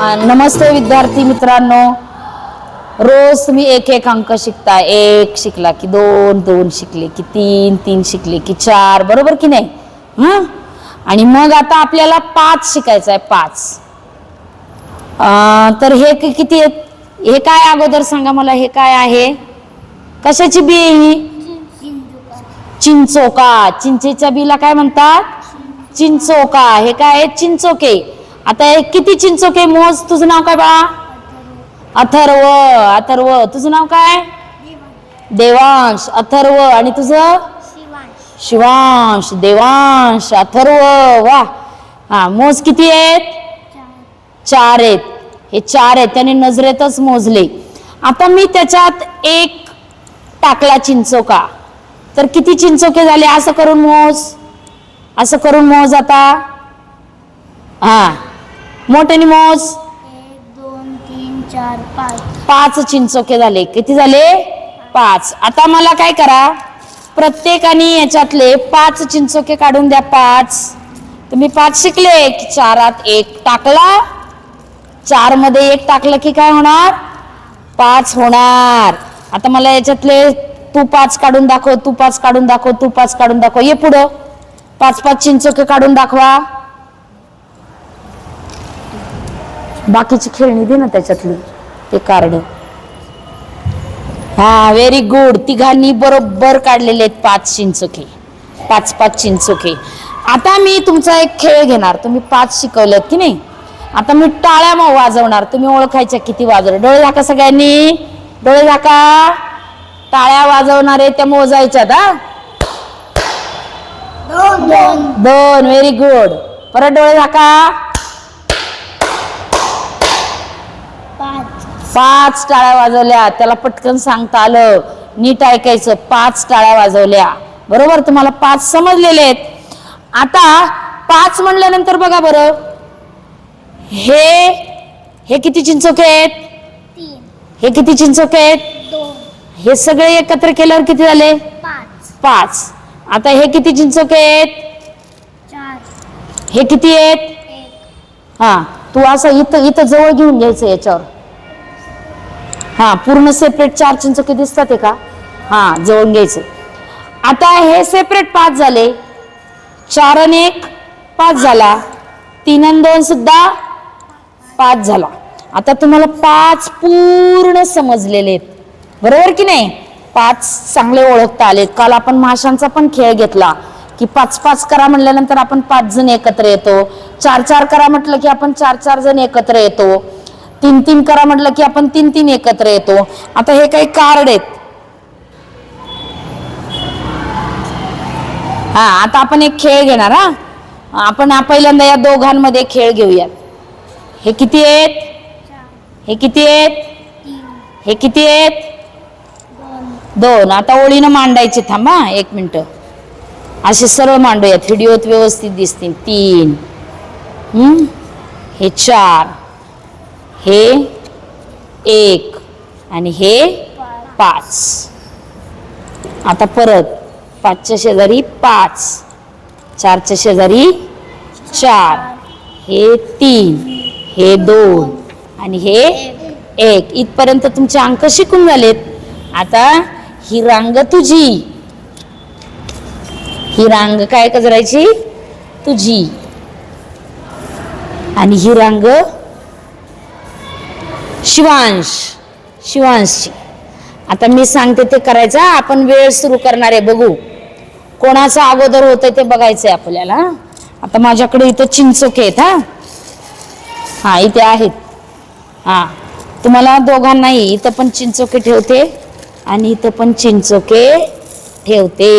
नमस्ते विद्यार्थी मित्रांनो. रोज तुम्ही एक एक अंक शिकता एक शिकला की दोन दोन शिकले की तीन तीन शिकले की चार. बरोबर की नाही? हं? आणि मग आता आपल्याला पाच शिकायचं आहे पाच. तर हे किती आहेत? हे काय अगोदर सांगा मला हे काय आहे? कशाची बी आहे ही? चिंचोका. चिंचेच्या बीला काय म्हणतात? चिंचोका. हे काय आहे चिंचोके. आता हे किती चिंचोके मोज? तुझं नाव काय बाळा? अथर्व अथर्व. तुझं नाव काय? देवांश. अथर्व. आणि तुझं? शिवांश. देवांश. अथर्व. वा. हा मोज किती आहेत? चार आहेत. हे चार आहेत. त्याने नजरेतच मोजले. आता मी त्याच्यात एक टाकला चिंचोका. तर किती चिंचोके झाले? असं करून मोज. असं करून मोज आता. हा. मोठ्याने मोज? एक दोन तीन चार पाच. पाच चिंचोके झाले. किती झाले? पाच. आता मला काय करा? प्रत्येकाने याच्यातले पाच चिंचोके काढून द्या पाच. तुम्ही पाच शिकले की चारात एक टाकला. चारमध्ये एक टाकलं की काय होणार? पाच होणार. आता मला याच्यातले तू पाच काढून दाखव तू पाच काढून दाखव तू पाच काढून दाखव. ये पुढं. पाच पाच चिंचोके काढून दाखवा. बाकीची खेळणी दे ना त्याच्यातली. ते कार्ड. हा व्हेरी गुड तिघांनी बरोबर काढलेले आहेत पाच चिंचोके पाच पाच चिंचोके आता मी तुमचा एक खेळ घेणार. तुम्ही पाच शिकवलेत की नाही? आता मी टाळ्या मग वाजवणार. तुम्ही ओळखायच्या किती वाजवलं. डोळे झाका सगळ्यांनी. डोळे झाका. टाळ्या वाजवणारे त्या मोजायच्यात हा? दोन दोन. दोन. व्हेरी गुड परत डोळे झाका. पाच टाळ्या वाजवल्या. त्याला पटकन सांगता आलं. नीट ऐकायचं. पाच टाळ्या वाजवल्या. बरोबर? तुम्हाला पाच समजलेले आहेत. आता पाच म्हणल्यानंतर बघा बरं. हे हे किती चिंचोके आहेत? हे किती चिंचोके आहेत? हे सगळे एकत्र केल्यावर किती झाले? पाच. पाच. आता हे किती चिंचोके आहेत? हे किती आहेत? हा. तू असं इथं इथं जवळ घेऊन घ्यायचं याच्यावर. हा पूर्ण सेपरेट चार चिंचोके दिसतात आहे का हा जवळ घ्यायचं. आता हे सेपरेट पाच झाले. चार आणि एक पाच झाला. तीन आणि दोन सुद्धा पाच झाला. आता तुम्हाला पाच पूर्ण समजलेले आहेत. बरोबर की नाही? पाच चांगले ओळखता आलेत काल आपण माशांचा पण खेळ घेतला की पाच पाच करा म्हणल्यानंतर आपण पाच जण एकत्र येतो. चार चार करा म्हटलं की आपण चार चार जण एकत्र येतो. तीन तीन करा म्हटलं की आपण तीन तीन एकत्र येतो. आता हे काही कार्ड आहेत. हा आता आपण एक खेळ घेणार हा. आपण पहिल्यांदा या दोघांमध्ये खेळ घेऊयात. हे किती आहेत? हे किती आहेत? हे किती आहेत? दोन दोन. आता ओळीनं मांडायचे थांबा एक मिनिट. असे सरळ मांडूयात. व्हिडिओत व्यवस्थित दिसतील. तीन. हम्म? हे चार. हे एक आणि हे पाच. आता परत पाचच्या शेजारी पाच चारच्या शेजारी चार. हे तीन हे दोन आणि हे एक. इथपर्यंत तुमचे अंक शिकून झालेत. आता ही रांग तुझी. ही रांग काय करायची तुझी. आणि ही रांग शिवांश शिवांशची आता मी सांगते ते करायचं आपण वेळ सुरू करणार आहे बघू. कोणाचं अगोदर होतंय ते बघायचंय आपल्याला आता माझ्याकडे इथं चिंचोके आहेत हा. हा इथे आहेत. हा. तुम्हाला दोघांनाही इथं पण चिंचोके ठेवते आणि इथं पण चिंचोके ठेवते.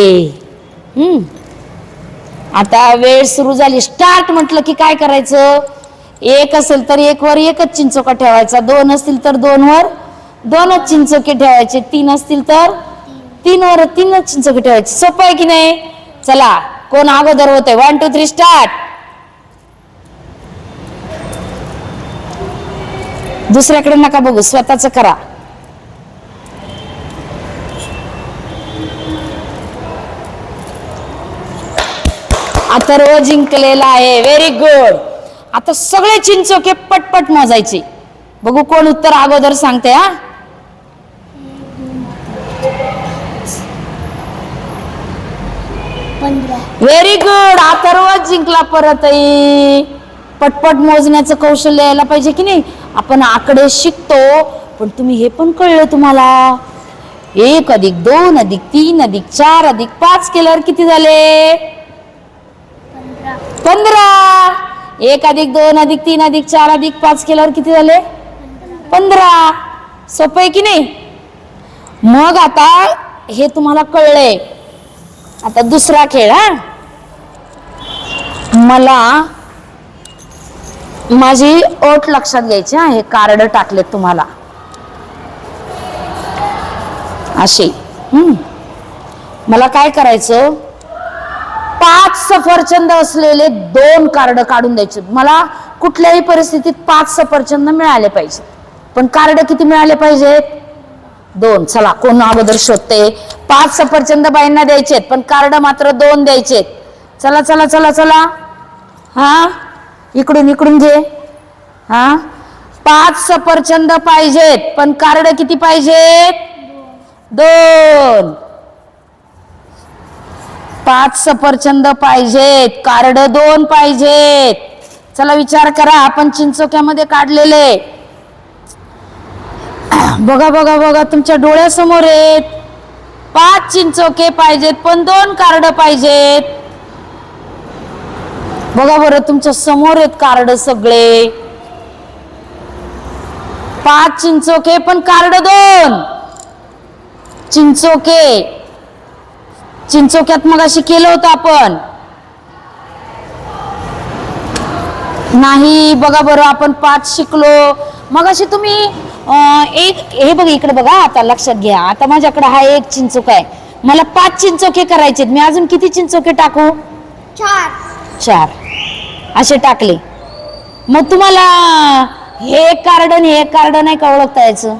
आता वेळ सुरू झाली. स्टार्ट म्हटलं की काय करायचं? एक असेल तर एक वर एकच चिंचोका ठेवायचा. दोन असतील तर दोन वर दोनच चिंचोके ठेवायचे. तीन असतील तर तीन वर तीनच चिंचोके ठेवायचे. सोपं आहे की नाही? चला कोण अगोदर होतंय? वन टू थ्री स्टार्ट दुसऱ्याकडे नका बघू स्वतःच करा. अथर्व जिंकलेला आहे. व्हेरी गुड आता सगळे चिंचोके पटपट मोजायचे. बघू कोण उत्तर अगोदर सांगते हा? व्हेरी गुड अथर्वच जिंकला परत पटपट मोजण्याचं कौशल्य यायला पाहिजे की नाही? आपण आकडे शिकतो पण तुम्ही हे पण कळलं तुम्हाला. एक अधिक दोन अधिक तीन अधिक चार अधिक पाच केल्यावर किती झाले? पंधरा. एक अधिक दोन अधिक तीन अधिक चार अधिक पाच केल्यावर किती झाले? पंधरा. सोपं आहे की नाही? मग आता हे तुम्हाला कळलंय. आता दुसरा खेळ हा. मला माझी ओट लक्षात घ्यायची हा. हे कार्ड टाकलेत तुम्हाला. असे मला काय करायचं? पाच सफरचंद असलेले दोन कार्ड काढून द्यायचे. मला कुठल्याही परिस्थितीत पाच सफरचंद मिळाले पाहिजे पण कार्ड किती मिळाले पाहिजेत? दोन. चला कोण अगोदर शोधते? पाच सफरचंद बाईंना द्यायचेत पण कार्ड मात्र दोन द्यायचेत. चला चला चला चला. हा? इकडून इकडून घे. हा? पाच सफरचंद पाहिजेत पण कार्ड किती पाहिजेत? दोन. पाच सफरचंद पाहिजेत कार्ड दोन पाहिजेत. चला विचार करा आपण चिंचोक्यामध्ये काढलेले. बघा बघा बघा तुमच्या डोळ्यासमोर आहेत. पाच चिंचोके पाहिजेत पण दोन कार्ड पाहिजेत. बघा बरं तुमच्यासमोर आहेत कार्ड सगळे. पाच चिंचोके पण कार्ड दोन. चिंचोके चिंचोक्यात मग अशी केलं होतं आपण. नाही बघा बरं आपण पाच शिकलो. मग अशी तुम्ही एक हे बघा इकडे बघा आता लक्षात घ्या. आता माझ्याकडे हा एक चिंचोक आहे. मला पाच चिंचोके करायचे मी अजून किती चिंचोके टाकू? चार. चार. असे टाकले. मग तुम्हाला हे एक कार्ड आणि हे एक कार्ड नाही का ओळखता यायचं?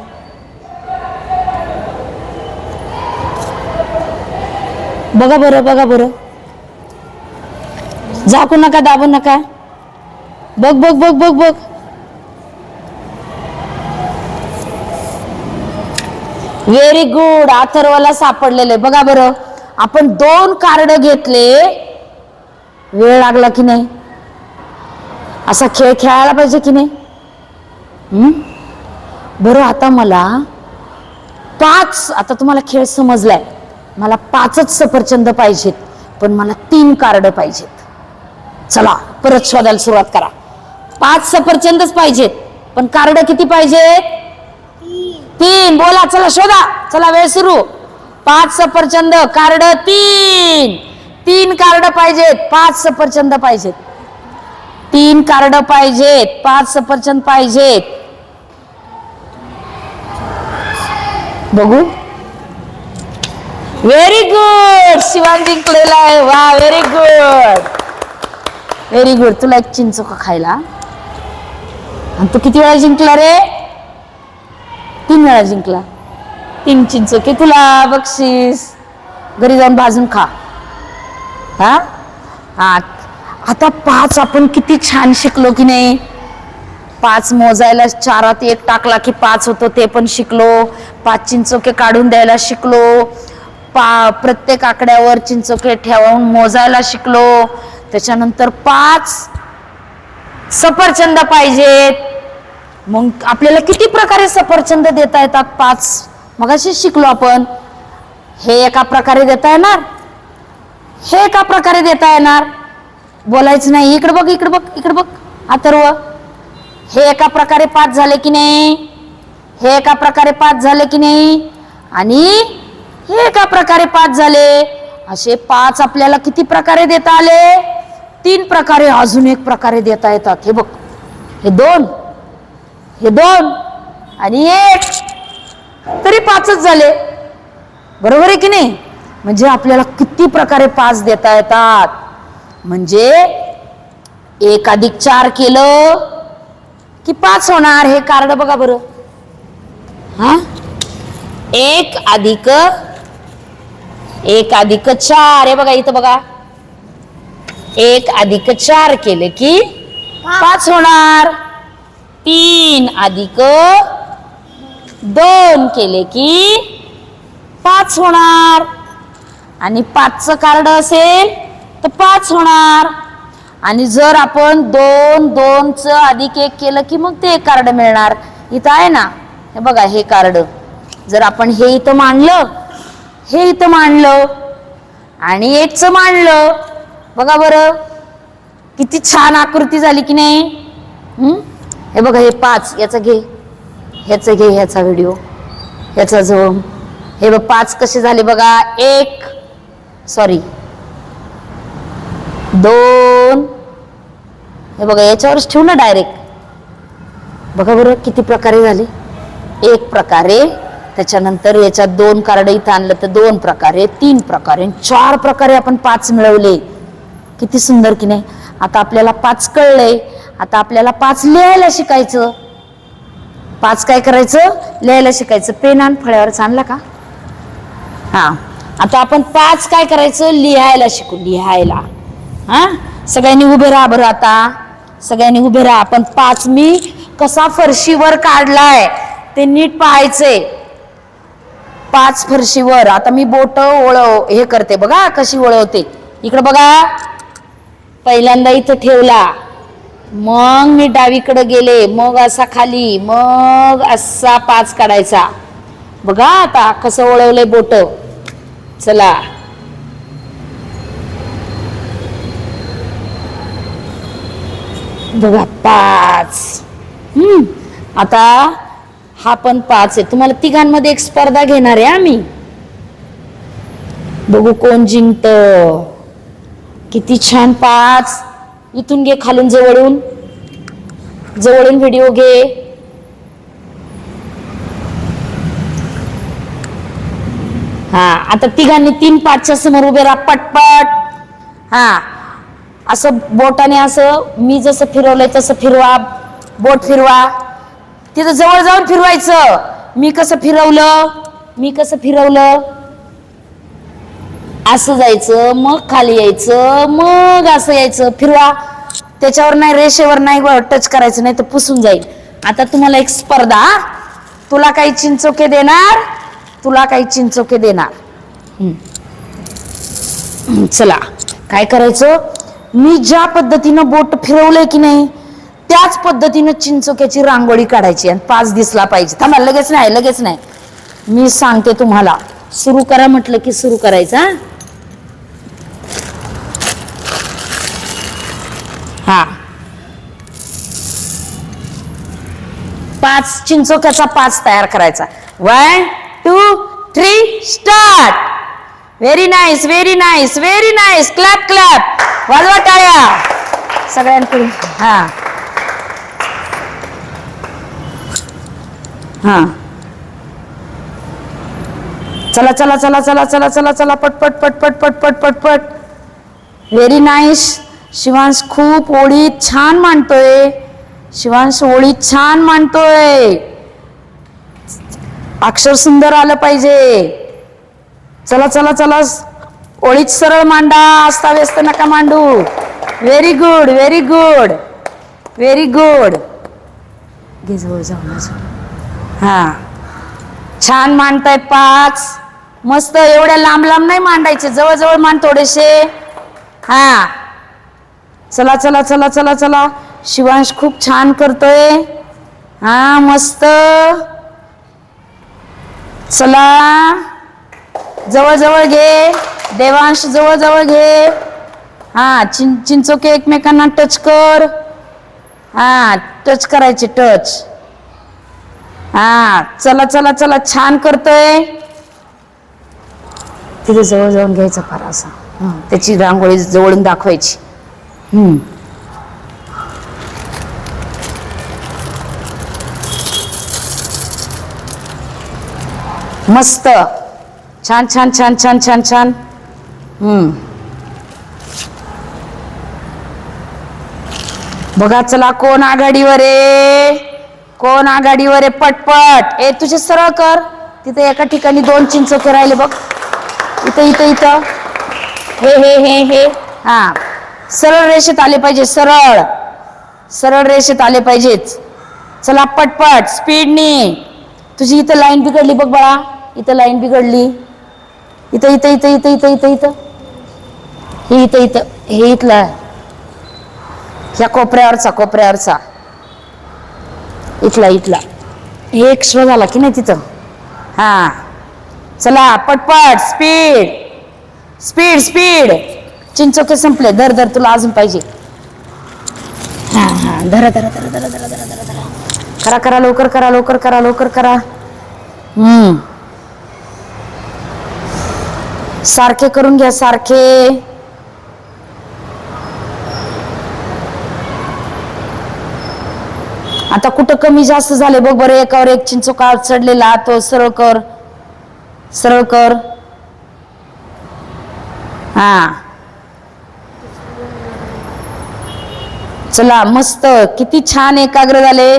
बघा बरं बघा बरं. झाकू नका दाबू नका. बघ बघ बघ बघ बघ. व्हेरी गुड अथर्वला सापडलेले बघा बरं. आपण दोन कार्ड घेतले. वेळ लागला की नाही? असा खेळ खेळायला पाहिजे की नाही? बरं आता मला पाच आता तुम्हाला खेळ समजलाय. मला पाचच सफरचंद पाहिजेत पण मला तीन कार्ड पाहिजेत. चला परत शोधायला सुरुवात करा. पाच सफरचंदच पाहिजेत पण कार्ड किती पाहिजेत? तीन. बोला चला शोधा. चला वेळ सुरू. पाच सफरचंद कार्ड तीन. तीन कार्ड पाहिजेत पाच सफरचंद पाहिजेत. तीन कार्ड पाहिजेत पाच सफरचंद पाहिजेत. बघू. व्हेरी गुड शिवान जिंकलेला आहे. वा व्हेरी गुड व्हेरी गुड तुला एक चिंच खायला. आणि तू किती वेळा जिंकला रे? तीन वेळा जिंकला. तीन चिंचोके तुला बक्षीस. घरी जाऊन भाजून खा. हा? हा. आता पाच आपण किती छान शिकलो की नाही? पाच मोजायला चारात एक टाकला की पाच होतो ते पण शिकलो. पाच चिंचोके काढून द्यायला शिकलो. पा प्रत्येक आकड्यावर चिंचोके ठेवून मोजायला शिकलो. त्याच्यानंतर पाच सफरचंद पाहिजेत. मग आपल्याला किती प्रकारे सफरचंद देता येतात? पाच. मगाशी शिकलो आपण. हे एका प्रकारे देता येणार? हे एका प्रकारे देता येणार? बोलायचं नाही. इकडे बघ इकडे बघ इकडे बघ. अथर्व हे एका प्रकारे पाच झाले की नाही? हे एका प्रकारे पाच झाले की नाही? आणि हे एका प्रकारे पाच झाले. असे पाच आपल्याला किती प्रकारे देता आले? तीन प्रकारे अजून एक प्रकारे देता येतात. हे बघ. हे दोन. हे दोन. आणि एक. तरी पाचच झाले. बरोबर आहे की नाही? म्हणजे आपल्याला किती प्रकारे पाच देता येतात? म्हणजे एक अधिक चार केलं की पाच होणार. हे कार्ड बघा बरं. हा? एक अधिक एक अधिक चार हे बघा इथं बघा. एक अधिक चार केले की पाच होणार. तीन अधिक दोन केले की पाच होणार. आणि पाचचं कार्ड असेल तर पाच होणार. आणि जर आपण दोन दोनचं अधिक एक केलं की मग ते एक कार्ड मिळणार. इथं आहे ना? हे बघा हे कार्ड. जर आपण हे इथं मांडलं हे इथं मांडलं. आणि एकचं मांडलं. बघा बरं. किती छान आकृती झाली की नाही? हे? बघा हे पाच. याचा घे. ह्याचं घे ह्याचा व्हिडिओ. ह्याचा जो हे बघ पाच कसे झाले बघा. एक सॉरी दोन. हे बघा याच्यावरच ठेवू ना डायरेक्ट बघा बरं किती प्रकारे झाले? एक प्रकारे. त्याच्यानंतर याच्यात दोन कार्ड इथं आणलं तर दोन प्रकारे तीन प्रकारे आणि चार प्रकारे आपण पाच मिळवले. किती सुंदर की नाही? आता आपल्याला पाच कळले आता आपल्याला पाच लिहायला शिकायचं. पाच काय करायचं? लिहायला शिकायचं. पेन आणि फळ्यावर आणला का? हा. आता आपण पाच काय करायचं? लिहायला शिकू. लिहायला. हा? सगळ्यांनी उभे राहा बरं आता. सगळ्यांनी उभे राहा. आपण पाच मी कसा फरशीवर काढलाय ते नीट पाहायचंय. पाच फरशीवर आता मी बोट ओळव हे करते. बघा कशी ओळवते. इकडे बघा. पहिल्यांदा इथं ठेवला. मग मी डावीकडे गेले. मग असा खाली. मग असा पाच काढायचा. बघा आता कसं ओळवलंय बोट. चला. बघा पाच. हम्म. आता हा पण पाच आहे. तुम्हाला तिघांमध्ये एक स्पर्धा घेणार आहे आम्ही बघू कोण जिंकत. किती छान पाच. इथून घे खालून जवळून. जवळून व्हिडिओ घे. हा आता तिघांनी तीन पाचच्या समोर उभे राहा पटपट. हा असं बोटाने असं मी जसं फिरवलंय तसं फिरवा. बोट फिरवा. तिथं जवळ जाऊन फिरवायचं. मी कसं फिरवलं? मी कसं फिरवलं? असं जायचं मग खाली यायचं मग असं यायचं. फिरवा. त्याच्यावर नाही रेषेवर नाही टच करायचं नाही तर पुसून जाईल. आता तुम्हाला एक स्पर्धा तुला काही चिंचोके देणार? तुला काही चिंचोके देणार. चला. काय करायचं? मी ज्या पद्धतीनं बोट फिरवलंय की नाही त्याच पद्धतीनं चिंचोक्याची रांगोळी काढायची आणि पाच दिसला पाहिजे. थांबा लगेच नाही लगेच नाही. मी सांगते तुम्हाला. सुरू करा म्हटलं की सुरू करायचं हा? हा. पाच चिंचोक्याचा पाच तयार करायचा. One two three start very nice very nice very nice clap clap वाजवा टाळ्या. सगळ्यांकडून. हा. हा. चला चला चला चला चला चला चला पटपट पटपट पटपट पटपट व्हेरी नाईस शिवांश खूप ओळीत छान मांडतोय. शिवांश ओळीत छान मांडतोय. अक्षर सुंदर आलं पाहिजे. चला चला चला. ओळीत सरळ मांडा. अस्ताव्यस्त नका मांडू. Very good very good very good घे जवळ जाऊ हा. छान मांडताय पाच. मस्त एवढ्या लांब लांब नाही मांडायचे जवळजवळ जवळ मांड थोडेसे. हा. चला चला चला चला चला. शिवांश खूप छान करतोय. हा मस्त. चला. जवळजवळ घे. देवांश जवळजवळ घे. हा चिं चिंचोके एकमेकांना टच कर. हा टच करायचे टच हा चला चला चला छान करतोय. तिथे जवळ जाऊन घ्यायचा फार असा. त्याची रांगोळी जवळून दाखवायची. हम्म. मस्त. छान छान छान छान छान छान. हम्म. बघा चला कोण आघाडीवर आहे? कोण आघाडीवर आहे? पटपट. ए तुझे सरळ कर. तिथे एका ठिकाणी दोन चिंचोके राहिले बघ. इथं इथं इथं. हे हे हे हे. हा. सरळ रेषेत आले पाहिजे सरळ. सरळ रेषेत आले पाहिजेच. चला पटपट. स्पीडने. तुझी इथं लाईन बिघडली बघ बाळा. इथं लाईन बिघडली. इथं इथं इथं इथं इथं इथं इथं. हे इथं इथं. हे इथलं ह्या कोपऱ्यावरचा कोपऱ्यावरचा. इथला इथला. हे एक्स्ट्रा झाला की नाही तिथं? हां. चला पटपट स्पीड स्पीड स्पीड चिंचोके संपले. धर धर तुला अजून पाहिजे. हां हां. धरा धरा धरा धरा धरा धरा धरा धरा. करा करा लवकर करा लवकर करा लवकर करा. हम्म. सारखे करून घ्या सारखे. आता कुठं कमी जास्त झाले बघ बरं एकावर एक चिंचोका चढलेला तो सरळ कर सरळ कर हा. चला मस्त. किती छान एकाग्र झाले.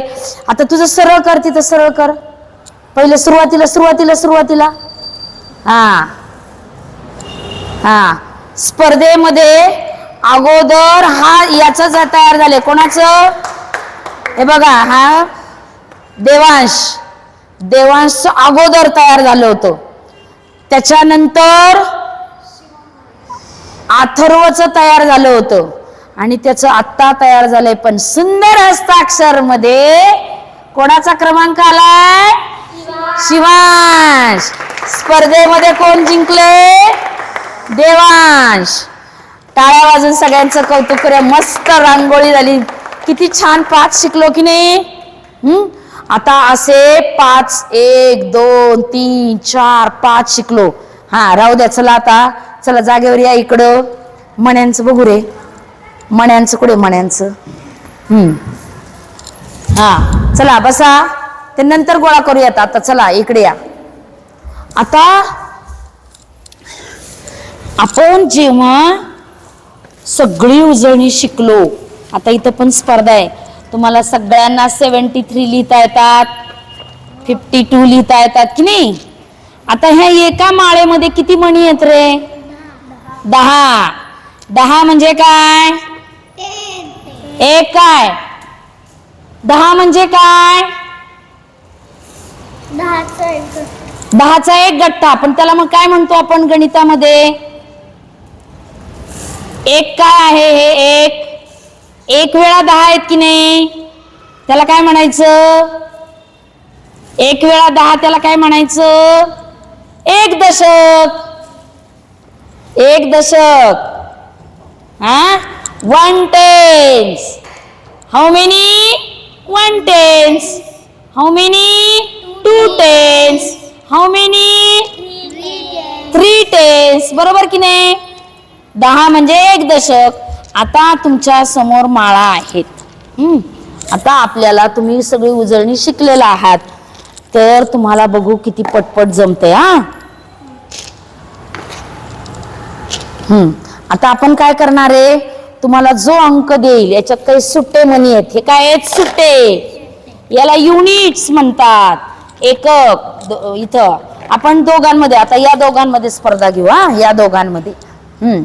आता तुझं सरळ कर तिथं सरळ कर पहिले सुरुवातीला सुरुवातीला सुरुवातीला. हा. हा. स्पर्धेमध्ये अगोदर हा याच तयार झाले. कोणाचं? हे बघा हा देवांश देवांश अगोदर तयार झालं होतं. त्याच्यानंतर अथर्वच तयार झालं होतं. आणि त्याचं आत्ता तयार झालंय. पण सुंदर हस्ताक्षरमध्ये कोणाचा क्रमांक आलाय? शिवांश. स्पर्धेमध्ये कोण जिंकले? देवांश. टाळ्या वाजून सगळ्यांचं कौतुक करूया. मस्त रांगोळी झाली. किती छान पाच शिकलो की नाही? आता असे पाच एक दोन तीन चार पाच शिकलो. हा राहू द्या चला आता. चला जागेवर या इकडं. मण्यांचं बघू रे. मण्यांचं कुठे मण्यांचं? हम्म हा चला बसा. ते नंतर गोळा करूयात. आता चला इकडे या. आता आपण जेव्हा सगळी उजळणी शिकलो आता इथं पण स्पर्धा आहे. तुम्हाला सगळ्यांना सेवन्टी थ्री लिहिता येतात फिफ्टी टू लिहिता येतात की नाही? आता ह्या एका माळेमध्ये किती मणी आहेत रे? दहा. दहा म्हणजे काय? एक काय दहा म्हणजे काय? दहाचं एक गठ्ठा पण त्याला मग काय म्हणतो आपण गणितामध्ये? एक काय आहे हे? एक. एक वेळा दहा आहेत की नाही? त्याला काय म्हणायचं? एक वेळा दहा त्याला काय म्हणायचं? एक दशक. एक दशक. हा? One tens how many one tens how many two tens how many three tens बरोबर की नाही? दहा म्हणजे एक दशक. आता तुमच्यासमोर माळा आहेत. आता आपल्याला तुम्ही सगळी उजळणी शिकलेला आहात. तर तुम्हाला बघू किती पटपट जमते हा? हम्म. आता आपण काय करणार आहे? तुम्हाला जो अंक देईल याच्यात काही सुट्टे मनी आहेत. हे काय आहेत? सुट्टे. याला युनिट्स म्हणतात. एकक इथं. आपण दोघांमध्ये आता या दोघांमध्ये स्पर्धा घेऊ हा? या दोघांमध्ये. हम्म.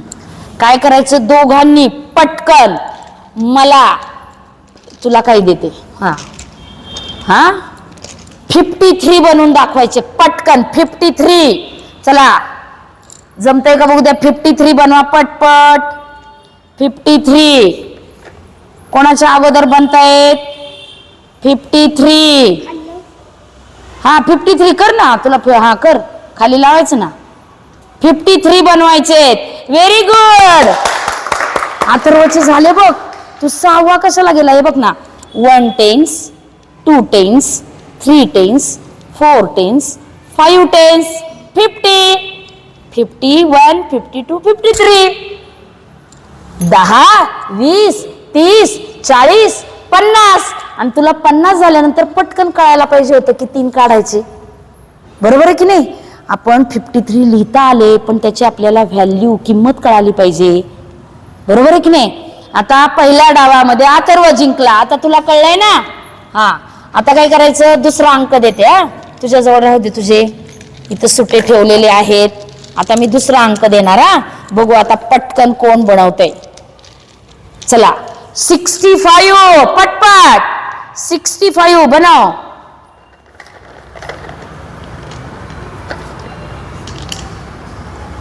काय करायचं? दोघांनी पटकन मला तुला काय देते. हा. हा? फिफ्टी थ्री बनवून दाखवायचे. पटकन फिफ्टी थ्री चला. जमतंय का बघू द्या? फिफ्टी थ्री बनवा पटपट. फिफ्टी थ्री कोणाच्या अगोदर बनतायत? फिफ्टी थ्री हा फिफ्टी थ्री कर ना. तुला हा कर. खाली लावायचं ना. फिफ्टी थ्री बनवायचे व्हेरी गुड अथर्वचे झाले बघ. तू सहावा कशाला गेला? हे बघ ना. One tens two tens three tens four tens five tens fifty fifty one fifty two fifty three दहा वीस तीस चाळीस पन्नास. आणि तुला पन्नास झाल्यानंतर पटकन कळायला पाहिजे होतं की तीन काढायचे. बरोबर आहे की नाही? आपण फिफ्टी थ्री लिहिता आले पण त्याची आपल्याला व्हॅल्यू किंमत कळाली पाहिजे. बरोबर आहे की नाही? आता पहिल्या डावामध्ये अथर्व जिंकला. आता तुला कळलंय ना? हा. आता काय करायचं? दुसरा अंक देते हा. तुझ्याजवळ राहू दे तुझे. इथं सुटे ठेवलेले आहेत. आता मी दुसरा अंक देणार हा. बघू आता पटकन कोण बनवतंय. चला. सिक्स्टी फाईव्ह पटपट. सिक्स्टी फाईव्ह बनाव.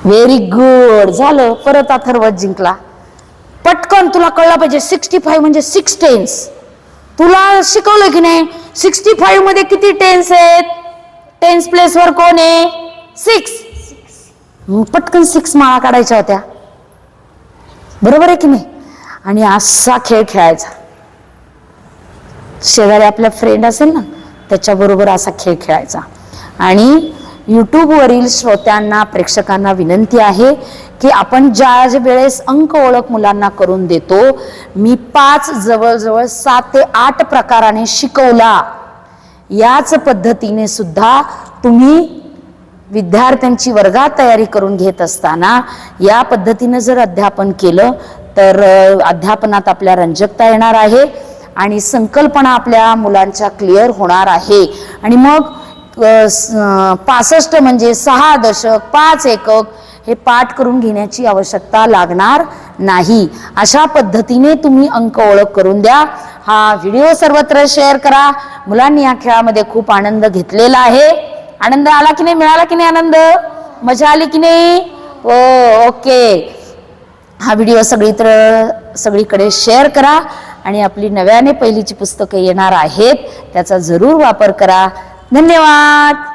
व्हेरी गुड झालं. परत अथर्व जिंकला. पटकन तुला कळलं पाहिजे सिक्स्टी फाईव्ह म्हणजे सिक्स टेन्स तुला शिकवलं की नाही? सिक्स्टी फाईव्हमध्ये किती टेन्स आहेत? टेन्स प्लेसवर कोण आहे? सिक्स पटकन सिक्स माळा काढायच्या होत्या. बरोबर आहे की नाही? आणि असा खेळ खेळायचा. शेजारी आपला फ्रेंड असेल ना त्याच्याबरोबर असा खेळ खेळायचा. आणि यूट्यूबवरील श्रोत्यांना प्रेक्षकांना विनंती आहे की आपण ज्या ज्या वेळेस अंक ओळख मुलांना करून देतो मी पाच जवळजवळ सात ते आठ प्रकाराने शिकवला. याच पद्धतीने सुद्धा तुम्ही विद्यार्थ्यांची वर्गात तयारी करून घेत असताना या पद्धतीनं जर अध्यापन केलं तर अध्यापनात आपल्या रंजकता येणार आहे आणि संकल्पना आपल्या मुलांच्या क्लिअर होणार आहे. आणि मग पासष्ट म्हणजे सहा दशक पाच एकक हे पाठ करून घेण्याची आवश्यकता लागणार नाही. अशा पद्धतीने तुम्ही अंक ओळख करून द्या. हा व्हिडिओ सर्वत्र शेअर करा. मुलांनी या खेळामध्ये खूप आनंद घेतलेला आहे. आनंद आला की नाही? मिळाला की नाही आनंद? मजा आली की नाही? हो, ओके. हा व्हिडिओ सगळीकडे सगळीकडे शेअर करा आणि आपली नव्याने पहिलीची पुस्तकं येणार आहेत त्याचा जरूर वापर करा. धन्यवाद.